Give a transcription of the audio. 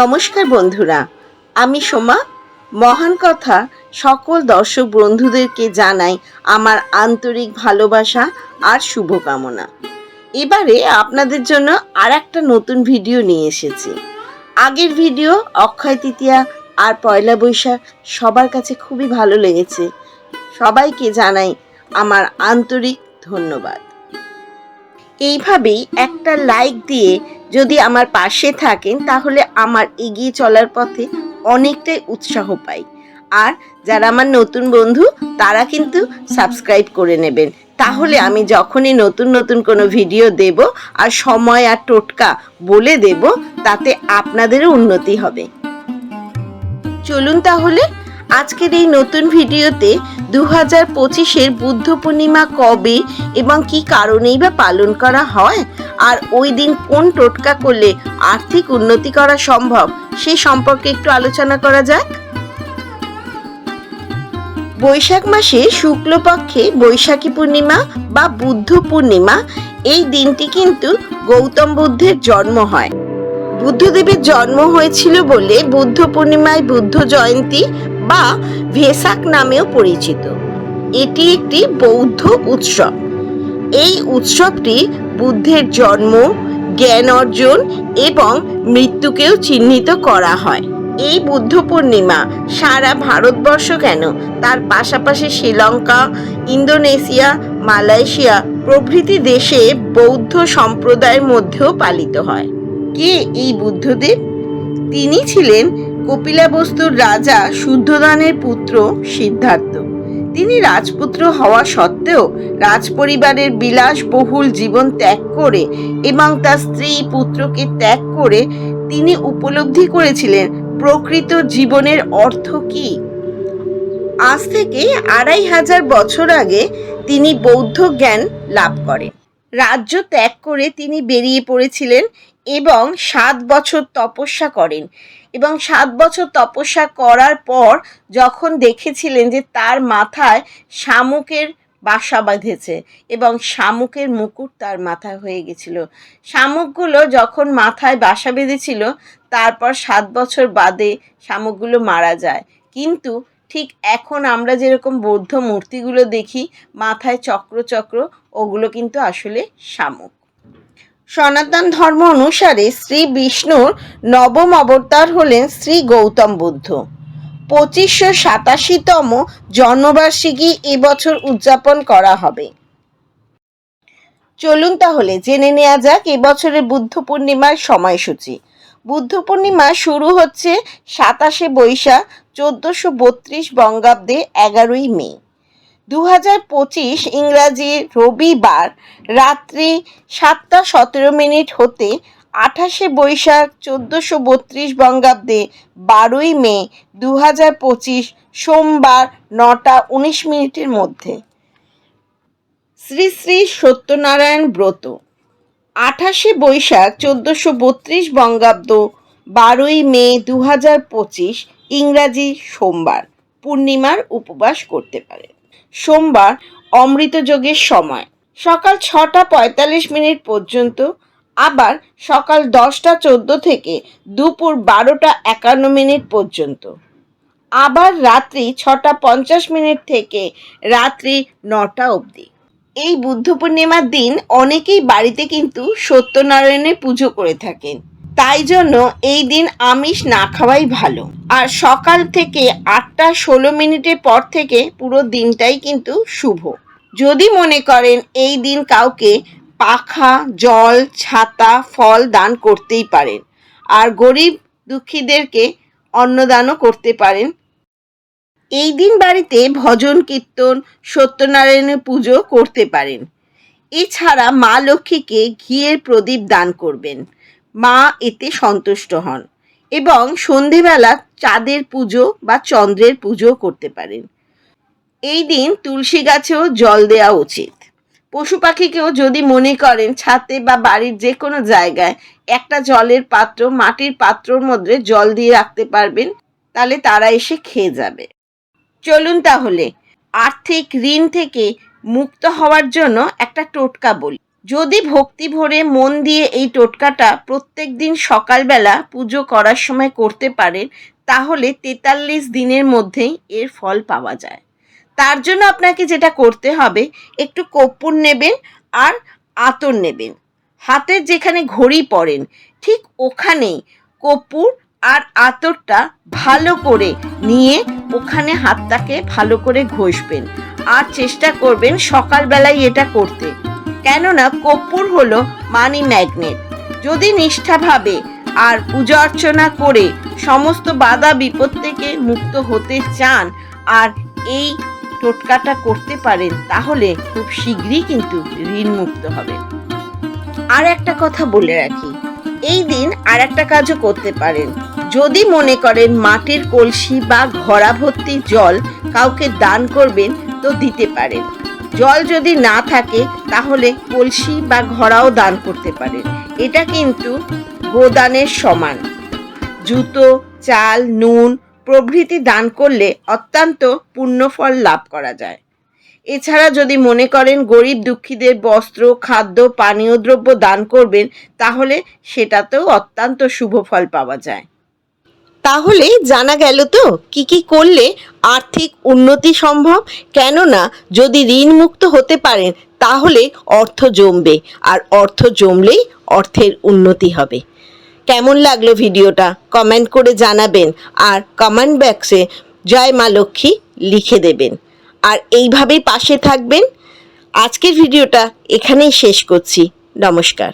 নমস্কার বন্ধুরা, আমি সোমা। মহান কথা সকল দর্শক বন্ধুদেরকে জানাই আমার আন্তরিক ভালোবাসা আর শুভকামনা। এবারে আপনাদের জন্য আর একটা নতুন ভিডিও নিয়ে এসেছি। আগের ভিডিও অক্ষয় তৃতীয়া আর পয়লা বৈশাখ সবার কাছে খুবই ভালো লেগেছে। সবাইকে জানাই আমার আন্তরিক ধন্যবাদ। এইভাবেই একটা লাইক দিয়ে যদি আমার পাশে থাকেন, তাহলে আমার এগিয়ে চলার পথে অনেকটাই উৎসাহ পাই। আর যারা আমার নতুন বন্ধু, তারা কিন্তু সাবস্ক্রাইব করে নেবেন। তাহলে আমি যখনই নতুন নতুন কোনো ভিডিও দেব আর সময় আর টোটকা বলে দেব, তাতে আপনাদেরও উন্নতি হবে। চলুন তাহলে আজকের এই নতুন ভিডিওতে দু হাজার পঁচিশের বুদ্ধ পূর্ণিমা কবে এবং কি কারণেই বা পালন করা হয়? আর ওই দিন কোন টোটকা করলে আর্থিক উন্নতি করা সম্ভব? সে সম্পর্কে একটু আলোচনা করা যাক। বৈশাখ মাসে শুক্লপক্ষে বৈশাখী পূর্ণিমা বা বুদ্ধ পূর্ণিমা, এই দিনটি কিন্তু গৌতম বুদ্ধের জন্ম হয়। বুদ্ধদেবের জন্ম হয়েছিল বলে বুদ্ধ পূর্ণিমায় বুদ্ধ জয়ন্তী বা ভেসাক নামেও পরিচিত। এটি একটি বৌদ্ধ উৎসব। এই উৎসবটি বুদ্ধের জন্ম, জ্ঞান অর্জন এবং মৃত্যুকেও চিহ্নিত করা হয়। এই বুদ্ধ পূর্ণিমা সারা ভারতবর্ষ কেন? তার পাশাপাশি শ্রীলঙ্কা, ইন্দোনেশিয়া, মালয়েশিয়া প্রভৃতি দেশে বৌদ্ধ সম্প্রদায়ের মধ্যেও পালিত হয়। কে এই বুদ্ধদেব? তিনি ছিলেন কপিলাবস্তুর রাজা শুদ্ধদানের পুত্র সিদ্ধার্থ। তিনি রাজপুত্র হওয়া সত্ত্বেও রাজপরিবারের বিলাসবহুল জীবন ত্যাগ করে এবং তার স্ত্রী পুত্রকে ত্যাগ করে তিনি উপলব্ধি করেছিলেন প্রকৃত জীবনের অর্থ কি। আজ থেকে আড়াই হাজার বছর আগে তিনি বৌদ্ধ জ্ঞান লাভ করেন। রাজ্য ত্যাগ করে তিনি বেরিয়ে পড়েছিলেন এবং সাত বছর তপস্যা করেন। এবং সাত বছর তপস্যা করার পর যখন দেখেছিলেন যে তার মাথায় শামুকের বাসা বাঁধেছে এবং শামুকের মুকুট তার মাথায় হয়ে গেছিল। শামুকগুলো যখন মাথায় বাসা বেঁধেছিল, তারপর সাত বছর বাদে শামুকগুলো মারা যায়। কিন্তু ঠিক এখন আমরা যেরকম বৌদ্ধ মূর্তিগুলো দেখি, মাথায় চক্র চক্র, ওগুলো কিন্তু আসলে শামুক। সনাতন ধর্ম অনুসারে শ্রী বিষ্ণুর নবম অবতার হলেন শ্রী গৌতম বুদ্ধ। পঁচিশশো সাতাশিতম জন্মবার্ষিকী এবছর উদযাপন করা হবে। চলুন তাহলে জেনে নেওয়া যাক এবছরের বুদ্ধ পূর্ণিমার সময়সূচি। বুদ্ধ পূর্ণিমা শুরু হচ্ছে সাতাশে বৈশাখ চোদ্দোশো বত্রিশ বঙ্গাব্দে এগারোই মে। দু হাজার পঁচিশ ইংরাজি রবিবার রাত্রি সাতটা সতেরো মিনিট হতে আঠাশে বৈশাখ চোদ্দোশো বত্রিশ বঙ্গাব্দে বারোই মে দু হাজার পঁচিশ সোমবার নটা উনিশ মিনিটের মধ্যে। শ্রী শ্রী সত্যনারায়ণ ব্রত। আঠাশে বৈশাখ চোদ্দোশো বত্রিশ বঙ্গাব্দ বারোই মে দু হাজার পঁচিশ ইংরাজি সোমবার। পূর্ণিমার উপবাস করতে পারে সোমবার অমৃত যোগের সময়। সকাল ছটা পঁয়তাল্লিশ মিনিট পর্যন্ত, আবার সকাল দশটা চোদ্দ থেকে দুপুর বারোটা একান্ন মিনিট পর্যন্ত। আবার রাত্রি ছটা পঞ্চাশ মিনিট থেকে রাত্রি নটা অবধি। এই বুদ্ধ পূর্ণিমার দিন অনেকেই বাড়িতে কিন্তু সত্যনারায়ণের পুজো করে থাকেন। তাই জন্য এই দিন আমিষ না খাওয়াই ভালো। আর সকাল থেকে আটটা ষোলো মিনিটের পর থেকে পুরো দিনটাই কিন্তু শুভ। যদি মনে করেন এই দিন কাউকে পাখা, জল, ছাতা, ফল দান করতেই পারেন। আর গরিব দুঃখীদেরকে অন্নদানও করতে পারেন। এই দিন বাড়িতে ভজন, কীর্তন, সত্যনারায়ণের পুজো করতে পারেন। এছাড়া মা লক্ষ্মীকে ঘিয়ের প্রদীপ দান করবেন। মা এতে সন্তুষ্ট হন এবং সন্ধেবেলা চাঁদের পুজো বা চন্দ্রের পুজো করতে পারেন। এই দিন তুলসী গাছেও জল দেওয়া উচিত। পশু পাখিকেও যদি মনে করেন ছাতে বা বাড়ির যে কোনো জায়গায় একটা জলের পাত্র মাটির পাত্রর মধ্যে জল দিয়ে রাখতে পারবেন, তাহলে তারা এসে খেয়ে যাবে। চলুন তাহলে, আর্থিক ঋণ থেকে মুক্ত হওয়ার জন্য একটা টোটকা বলি। যদি ভক্তি ভরে মন দিয়ে এই টোটকাটা প্রত্যেক দিন সকালবেলা পুজো করার সময় করতে পারেন, তাহলে তেতাল্লিশ দিনের মধ্যেই এর ফল পাওয়া যায়। তার জন্য আপনাকে যেটা করতে হবে, একটু কর্পূর নেবেন আর আতর নেবেন। হাতের যেখানে ঘড়ি পড়েন, ঠিক ওখানেই কর্পূর আর আতরটা ভালো করে নিয়ে ওখানে হাতটাকে ভালো করে ঘষবেন। আর চেষ্টা করবেন সকালবেলায় এটা করতে। কেননা কর্পূর হলো মানি ম্যাগনেট যদি নিষ্ঠাভাবে আর পূজা অর্চনা করে সমস্ত বাধা বিপদ থেকে মুক্ত হতে চান আর এই টোটকাটা করতে পারেন, তাহলে খুব শীঘ্রই কিন্তু ঋণ মুক্ত হবে আর একটা কথা বলে রাখি, এই দিন আর একটা কাজও করতে পারেন। যদি মনে করেন মাটির কলসি বা ঘড়া ভর্তি জল কাউকে দান করবেন, তো দিতে পারেন। জল যদি না থাকে, তাহলে কলসি বা ঘড়াও দান করতে পারেন এটা কিন্তু গোদানের সমান। জুতো, চাল, নুন প্রভৃতি দান করলে অত্যন্ত পুণ্যফল লাভ করা যায়। এছাড়া যদি মনে করেন গরিব দুঃখীদের বস্ত্র, খাদ্য, পানীয় দ্রব্য দান করবেন, তাহলে সেটাতেও অত্যন্ত শুভ ফল পাওয়া যায়। তাহলে জানা গেল তো কি কি করলে আর্থিক উন্নতি সম্ভব? কেননা যদি ঋণ মুক্ত হতে পারেন, তাহলে অর্থ জমবে আর অর্থ জমলেই অর্থের উন্নতি হবে। কেমন লাগল ভিডিওটা? কমেন্ট করে জানাবেন আর কমেন্ট বক্সে জয় মা লক্ষ্মী লিখে দেবেন। আর এইভাবেই পাশে থাকবেন। আজকের ভিডিওটা এখানেই শেষ করছি। নমস্কার।